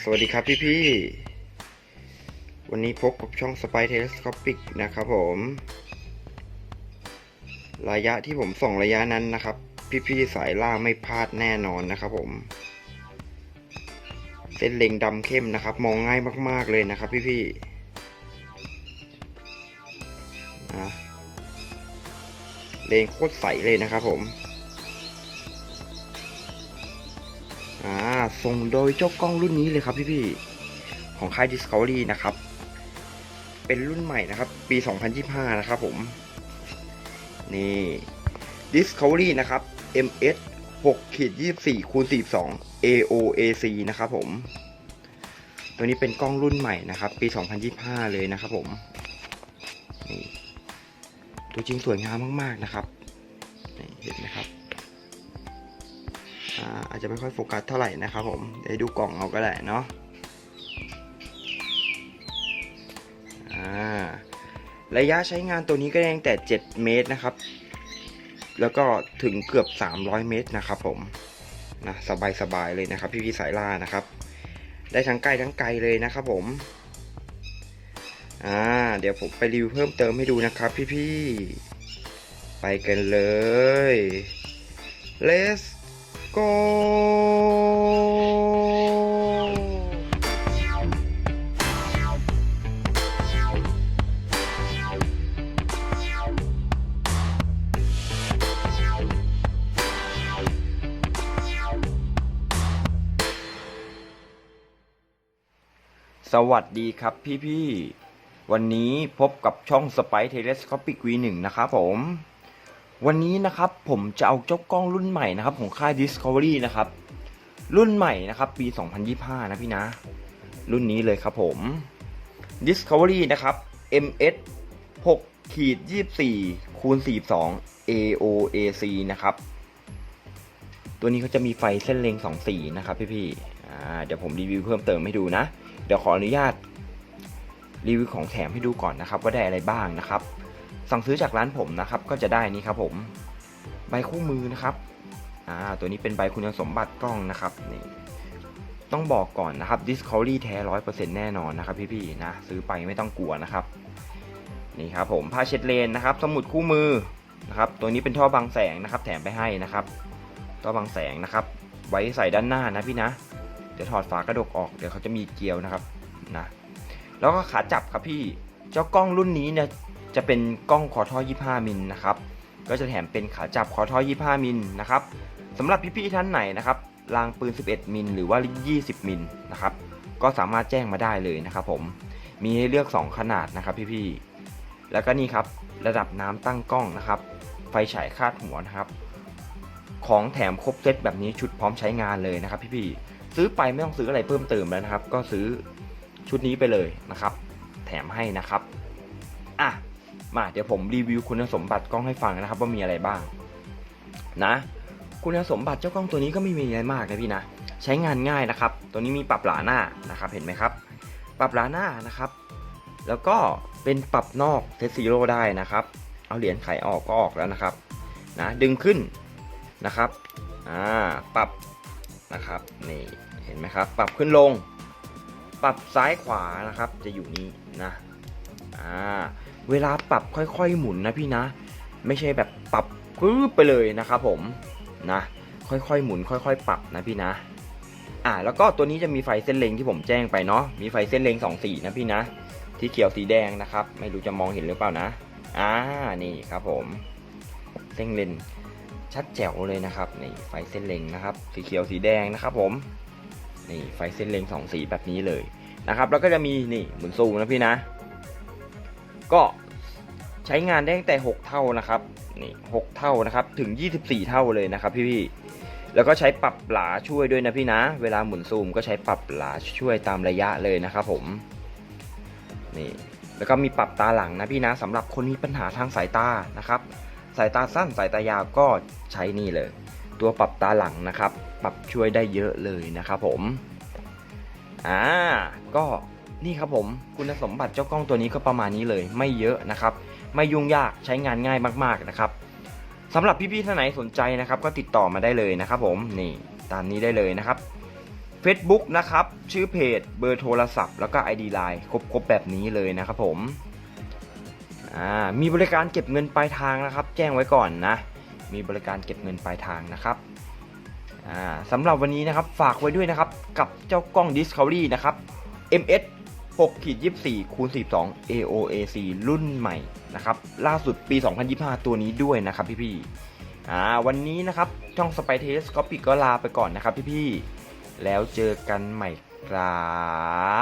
สวัสดีครับพี่พี่ วันนี้พบกับช่อง Spy Telescopic นะครับผม ระยะที่ผมส่งระยะนั้นนะครับ พี่พี่สายล่าไม่พลาดแน่นอนนะครับผม เส้นเล็งดำเข้มนะครับ มองง่ายมาก ๆ เลยนะครับพี่พี่นะเลงโคตรใสเลยนะครับผม อ่าส่งโดยเจ้ากล้องรุ่นนี้เลยครับพี่ๆของค่าย Discovery นะครับ เป็นรุ่นใหม่นะครับ ปี 2025 นะครับผม นี่ Discovery นะครับ MS 6ขีด24คูณ42 AOAC นะครับผม ตัวนี้เป็นกล้องรุ่นใหม่นะครับ ปี 2025 เลยนะครับผมนี่ตัวจริงสวยงามมาก ๆ นะครับ เห็นไหมครับ อาจจะไม่ค่อยโฟกัสเท่าไหร่นะครับผมเดี๋ยวดูกล่องเอาก็ได้เนาะระยะใช้งานตัวนี้ก็ยังแต่ 7 เมตรนะครับ แล้วก็ถึงเกือบ 300 เมตรนะครับผมนะสบายๆเลยนะครับ พี่พี่สายล่านะครับ ได้ทั้งใกล้ทั้งไกลเลยนะครับผมอ่าเดี๋ยวผมไปรีวิวเพิ่มเติมให้ดูนะครับ พี่ๆไปกันเลย let's go สวัสดีครับพี่ๆ วันนี้พบกับช่อง Spy Telescopic V1 นะครับผม วันนี้นะครับผมจะเอาเจ้ากล้องรุ่นใหม่นะครับของค่าย Discovery นะครับ รุ่นใหม่นะครับปี 2025 นะพี่นะ รุ่นนี้เลยครับผม Discovery นะครับ MS 6ขีด24คูณ42 AOAC นะครับ ตัวนี้เขาจะมีไฟเส้นเล็ง2สีนะครับพี่ๆอ่เดี๋ยวผมรีวิวเพิ่มเติมให้ดูนะ เดี๋ยวขออนุญาตรีวิวของแถมให้ดูก่อนนะครับว่าได้อะไรบ้างนะครับ สั่งซื้อจากร้านผมนะครับ ก็จะได้นี่ครับผม ใบคู่มือนะครับอ่าตัวนี้เป็นใบคุณสมบัติกล้องนะครับนี่ต้องบอกก่อนนะครับ Discovery แท้ร้อยเปอร์เซ็นต์แน่นอนนะครับ พี่ๆนะซื้อไปไม่ต้องกลัวนะครับนี่ครับผมผ้าเช็ดเลนนะครับ สมุดคู่มือนะครับ ตัวนี้เป็นท่อบังแสงนะครับ แถมไปให้นะครับท่อบังแสงนะครับ ไว้ใส่ด้านหน้านะพี่นะเดี๋ยวถอดฝากระดกออกเดี๋ยวเขาจะมีเกลียวนะครับนะแล้วก็ขาจับครับพี่เจ้ากล้องรุ่นนี้เนี่ย จะเป็นกล้องคอท่อ 25 มิลนะครับ ก็จะแถมเป็นขาจับคอท่อ 25 มิลนะครับสำหรับพี่ๆท่านไหนนะครับรางปืน 11 มิลหรือว่า20 มิลนะครับ ก็สามารถแจ้งมาได้เลยนะครับผม มีให้เลือก 2 ขนาดนะครับพี่ๆ แล้วก็นี่ครับระดับน้ำตั้งกล้องนะครับ ไฟฉายคาดหัวนะครับ ของแถมครบเซตแบบนี้ชุดพร้อมใช้งานเลยนะครับพี่ๆ ซื้อไปไม่ต้องซื้ออะไรเพิ่มเติมแล้วนะครับ ก็ซื้อชุดนี้ไปเลยนะครับ แถมให้นะครับ อะ มาเดี๋ยวผมรีวิวคุณสมบัติกล้องให้ฟังนะครับ ว่ามีอะไรบ้าง นะ คุณสมบัติเจ้ากล้องตัวนี้ก็ไม่มีอะไรมากนะพี่นะใช้งานง่ายนะครับ ตัวนี้มีปรับหลาหน้านะครับ เห็นไหมครับ ปรับหลาหน้านะครับ แล้วก็เป็นปรับนอกเทสซิโร่ได้นะครับ เอาเหรียญไขออกก็ออกแล้วนะครับ นะดึงขึ้นนะครับอ่าปรับนะครับนี่เห็นไหมครับ ปรับขึ้นลง ปรับซ้ายขวานะครับ จะอยู่นี้นะอ่า เวลาปรับค่อยๆหมุนนะพี่นะ ไม่ใช่แบบปรับปึ๊บไปเลยนะครับผมนะ ค่อยๆหมุน ค่อยๆ ปรับนะพี่นะ อ่า แล้วก็ตัวนี้จะมีไฟเส้นเล็งที่ผมแจ้งไปเนาะมีไฟเส้นเล็งสองสีนะพี่นะ ที่เขียวสีแดงนะครับ ไม่รู้จะมองเห็นหรือเปล่านะอ่านี่ครับผมเส้นเล็งชัดแจ๋วเลยนะครับนี่ไฟเส้นเล็งนะครับ สีเขียวสีแดงนะครับ ผมนี่ไฟเส้นเล็งสองสีแบบนี้เลยนะครับ แล้วก็จะมีนี่หมุนซูมนะพี่นะ ก็ใช้งานได้ตั้งแต่ 6 เท่านะครับนี่6เท่านะครับถึง 24 เท่าเลยนะครับพี่ๆแล้วก็ใช้ปรับหลาช่วยด้วยนะพี่นะ เวลาหมุนซูมก็ใช้ปรับหลาช่วยตามระยะเลยนะครับผมนี่แล้วก็มีปรับตาหลังนะพี่นะสำหรับคนมีปัญหาทางสายตานะครับ สายตาสั้นสายตายาวก็ใช้นี่เลย ตัวปรับตาหลังนะครับ ปรับช่วยได้เยอะเลยนะครับผมอ่าก็ นี่ครับผมคุณสมบัติเจ้ากล้องตัวนี้ก็ประมาณนี้เลย ไม่เยอะนะครับ ไม่ยุ่งยากใช้งานง่ายมากๆนะครับสำหรับพี่ๆท่านไหนสนใจนะครับ ก็ติดต่อมาได้เลยนะครับ ผมนี่ตามนี้ได้เลยนะครับ Facebook นะครับชื่อเพจเบอร์โทรศัพท์ แล้วก็ ID Line ครบครบแบบนี้เลยนะครับผมมีบริการเก็บเงินปลายทางนะครับ แจ้งไว้ก่อนนะ มีบริการเก็บเงินปลายทางนะครับสำหรับวันนี้นะครับฝากไว้ด้วยนะครับกับเจ้ากล้อง Discovery นะครับ MS 6ขีด24คูณ42 AOAC รุ่นใหม่นะครับล่าสุดปี 2025 ตัวนี้ด้วยนะครับพี่ๆอ่าวันนี้นะครับช่องสไปเทสก็ปิดก็ลาไปก่อนนะครับพี่ๆแล้วเจอกันใหม่ครับ